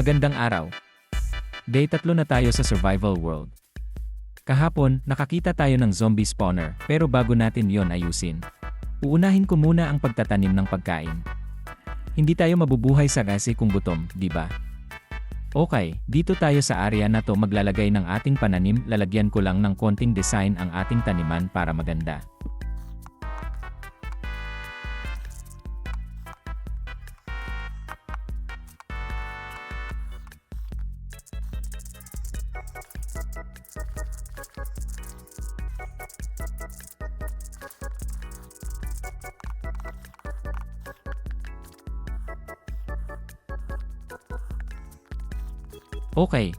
Magandang araw. Day tatlo na tayo sa survival world. Kahapon, nakakita tayo ng zombie spawner, pero bago natin yon ayusin. Uunahin ko muna ang pagtatanim ng pagkain. Hindi tayo mabubuhay sa gasi kung gutom, di ba? Okay, dito tayo sa area na to maglalagay ng ating pananim, lalagyan ko lang ng konting design ang ating taniman para maganda. Okay.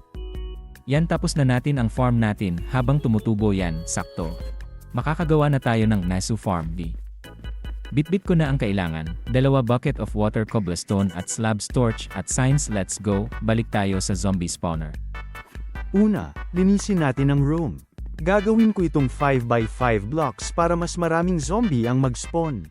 Yan tapos na natin ang farm natin habang tumutubo yan, sakto. Makakagawa na tayo ng Nasu Farm D. Bitbit ko na ang kailangan, dalawa bucket of water cobblestone at slab torch at signs let's go, balik tayo sa zombie spawner. Una, linisin natin ang room. Gagawin ko itong 5x5 blocks para mas maraming zombie ang mag-spawn.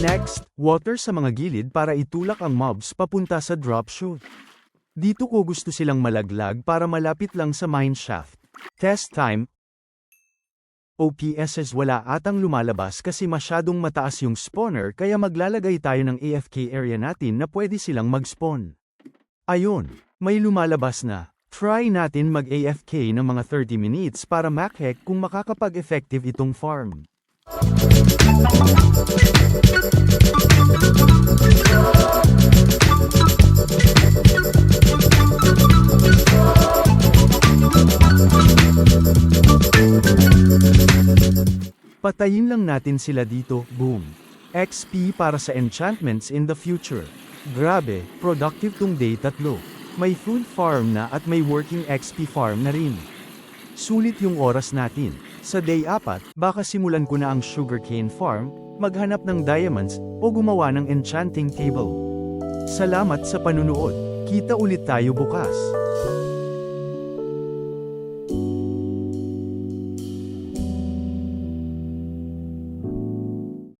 Next, water sa mga gilid para itulak ang mobs papunta sa drop chute. Dito ko gusto silang malaglag para malapit lang sa mine shaft. Test time. OPSs wala atang lumalabas kasi masyadong mataas yung spawner kaya maglalagay tayo ng AFK area natin na pwede silang mag-spawn. Ayun, may lumalabas na. Try natin mag-AFK ng mga 30 minutes para makhack kung makakapag-effective itong farm. Patayin lang natin sila dito, boom. XP para sa enchantments in the future. Grabe, productive tong day tatlo. May food farm na at may working XP farm na rin. Sulit yung oras natin. Sa day 4, baka simulan ko na ang sugarcane farm, maghanap ng diamonds, o gumawa ng enchanting table. Salamat sa panunood. Kita ulit tayo bukas.